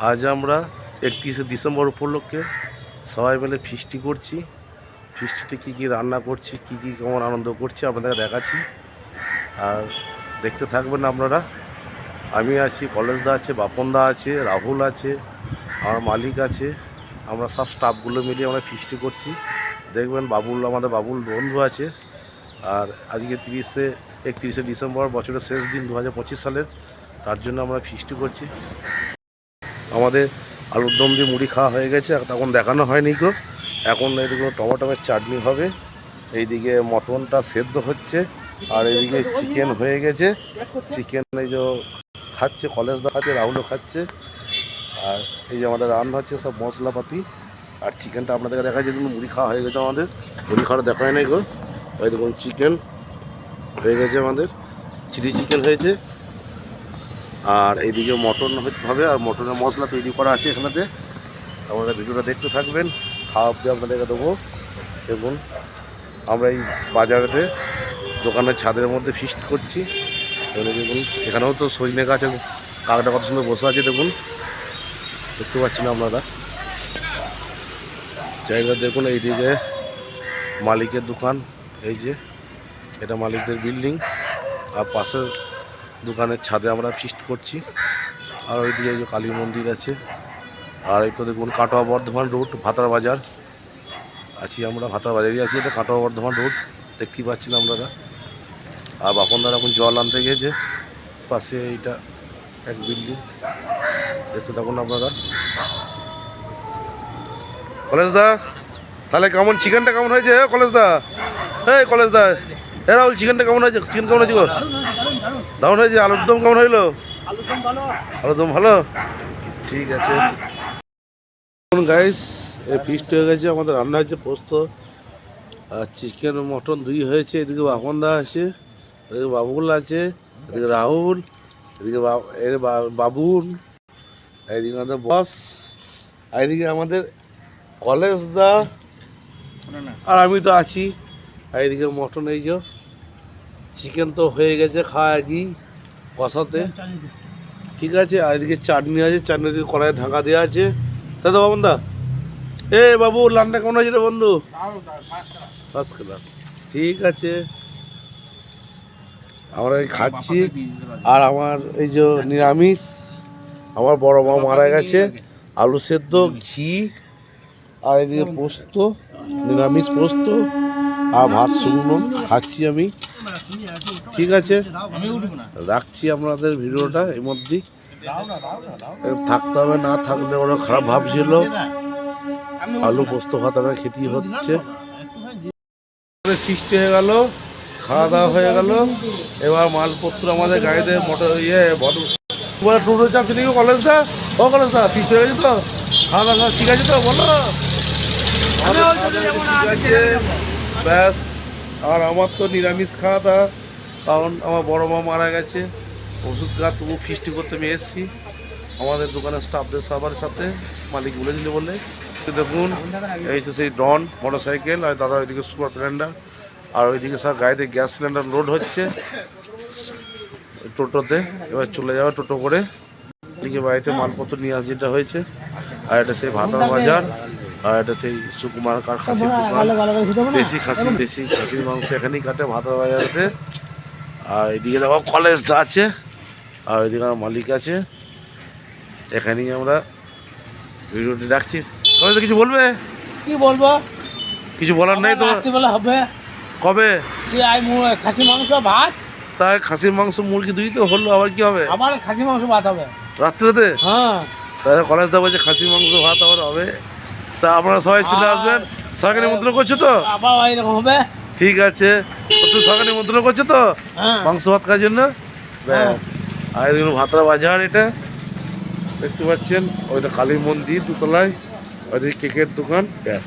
আজ আমরা একত্রিশে ডিসেম্বর উপলক্ষে সবাই মিলে ফিস্টি করছি। ফিস্টিতে কী কী রান্না করছি, কী কী কেমন আনন্দ করছি আপনাদের দেখাচ্ছি। আর দেখতে থাকবেন আপনারা। আমি আছি কলেজদা আছে বাপনদা আছে, রাহুল আছে, আমার মালিক আছে। আমরা সব স্টাফগুলো মিলিয়ে আমরা ফিস্টি করছি। দেখবেন বাবুল, আমাদের বাবুল বন্ধু আছে। আর আজকে তিরিশে, একত্রিশে ডিসেম্বর বছরের শেষ দিন দু হাজার পঁচিশ সালের। তার জন্য আমরা ফিস্টি করছি। আমাদের আলুর দম দিয়ে মুড়ি খাওয়া হয়ে গেছে তখন দেখানো হয়নি গো। এখন এদিকে টমেটোমের চাটনি হবে, এইদিকে মটনটা সেদ্ধ হচ্ছে, আর এদিকে চিকেন হয়ে গেছে। চিকেন এই যে খাচ্ছে, কলেজ খাচ্ছে, রাহুলও খাচ্ছে, আর এই যে আমাদের রান্না হচ্ছে সব মশলাপাতি, আর চিকেনটা আপনাদেরকে দেখা যায় মুড়ি খাওয়া হয়ে গেছে আমাদের। মুড়ি খাওয়া দেখা হয় নাই গো। ওই দেখুন চিকেন হয়ে গেছে আমাদের চিলি চিকেন হয়েছে। আর এইদিকে মটন হবে, আর মটনের মশলা তৈরি করা আছে এখানেতে। আপনারা ভিডিওটা দেখতে থাকবেন, খাওয়া অব্দি আপনাদেরকে দেবো। দেখুন, আমরা এই বাজারেতে দোকানের ছাদের মধ্যে ফিস্ট করছি। দেখুন, এখানেও তো সজনে গাছ কাকটা কত সুন্দর বসে আছে, দেখুন। দেখতে পাচ্ছেন আপনারা। জায়গা দেখুন, এইদিকে মালিকের দোকান, এই যে, এটা মালিকদের বিল্ডিং আর পাশের দোকানের ছাদে আমরা ফিস্ট করছি। আর ওইদিকে এই যে কালী মন্দির আছে। আর এই তো দেখুন কাটোয়া বর্ধমান রোড ভাতার বাজার। আছি আমরা, ভাতার বাজারই আছি, এটা কাটোয়া বর্ধমান রোড দেখতেই পাচ্ছেন আপনারা। আর বাপনদার এখন জল আনতে গেছে পাশে এইটা এক বিল্ডিং। দেখতে থাকুন আপনারা। কলেজ দা, তাহলে কেমন, চিকেনটা কেমন হয়েছে? কলেজ দা এই কলেজ দা, এ রাহুল, চিকেনটা কেমন হয়েছে? চিকেন কেমন হয়েছে দারুণ। হয়েছে আলুর দম কেমন হইল? আলুর দম ভালো। ঠিক আছে। গাইস এই ফিস্ট হয়ে গেছে আমাদের রান্না হয়েছে পোস্ত আর চিকেন মটন দুই হয়েছে। এদিকে বাপনদা আছে এদিকে বাবুল আছে এদিকে রাহুল এদিকে বা- এর বা- বাবুল এদিকে আমাদের বস আর এদিকে আমাদের কলেজ দা আর আমি তো আছি। আর এদিকে মটন এই যে চিকেন তো হয়ে গেছে খাওয়া একই কষাতে। ঠিক আছে, আর এদিকে চাটনি আছে চাটনি দিকে কড়াইয়ে ঢাকা দেওয়া আছে। তাই তো বাবন দা। এ বাবু রান্না কেমন আছে রে বন্ধু? ফার্স্ট ক্লাস ঠিক আছে। আমরা এই খাচ্ছি, আর আমার এই যে নিরামিষ, আমার বড় মা মারা গেছে। আলু সেদ্ধ, ঘি, আর এদিকে পোস্ত, নিরামিষ পোস্ত, আর ভাত শুকনো, খাচ্ছি আমি। ঠিক আছে? রাখছি আপনাদের ভিডিওটা এর মধ্যেই। থাকতে হবে না থাকলে ওরা খারাপ ভাবছিল। আলু পোস্ত আমরা খেতেই হচ্ছে। সৃষ্টি হয়ে গেল খাওয়া দাওয়া হয়ে গেল। এবার মালপত্র আমাদের গাড়িতে মোটর ইয়ে বড় বলে টোটো চাপছে নাকি কলেজটা ও কলেজটা ফিস্ট হয়ে গেছে তো? খাওয়া দাওয়া ঠিক আছে তো? বলো। ঠিক আছে ব্যাস। আর আমার তো নিরামিষ খাওয়া দাওয়া, কারণ আমার বড় মা মারা গেছে। ওষুধ খা তবু ফিস্টি করতে আমি এসেছি। আমাদের দোকানের স্টাফদের সবার সাথে, মালিক বলে দিলে বলে। দেখুন, এই তো সেই ডন মোটর সাইকেল আর দাদা ওইদিকে সুপার স্প্লেন্ডার আর ওইদিকে সব গাড়িতে গ্যাস সিলিন্ডার লোড হচ্ছে। টোটোতে, এবার চলে যাবে টোটো করে। এদিকে বাড়িতে মালপত্র নিয়ে আসি হয়েছে, আর এটা সেই ভাতার বাজার। আর এটা সেই সুকুমার কার খাসির দোকান। দেশি খাসি দেশি খাসির মাংস এখানেই কাটে ভাতার বাজারেতে। আর এদিকে দেখো কলেজটা আছে আর এদিকে আমার মালিক আছে। এখানেই আমরা ভিডিওটি রাখছি। কলেজে কিছু বলবে? কি বলব? কিছু বলার নেই তো রাত্রিবেলা হবে। কবে? যে খাসি মাংস ভাত? তাই খাসির মাংস মুরগি দুই তো হলো আবার কি হবে? আবার খাসি মাংস ভাত হবে। রাত্রেতে? হ্যাঁ। তাহলে কলেজটা বলছে খাসির মাংস ভাত আবার হবে। তা আপনারা সবাই চলে আসবেন। সরকারি নিমন্ত্রণ করছ তো? হবে? ঠিক আছে। তো তুই সরকারি নিমন্ত্রণ করছ তো? হ্যাঁ। মাংস ভাত খাওয়ার জন্য? হ্যাঁ। ব্যাস আর এগুলো ভাতরা বাজার এটা। দেখতে পাচ্ছেন ওইটা কালী মন্দির দুতলায়। ওইদিকে কেকের দোকান ব্যাস।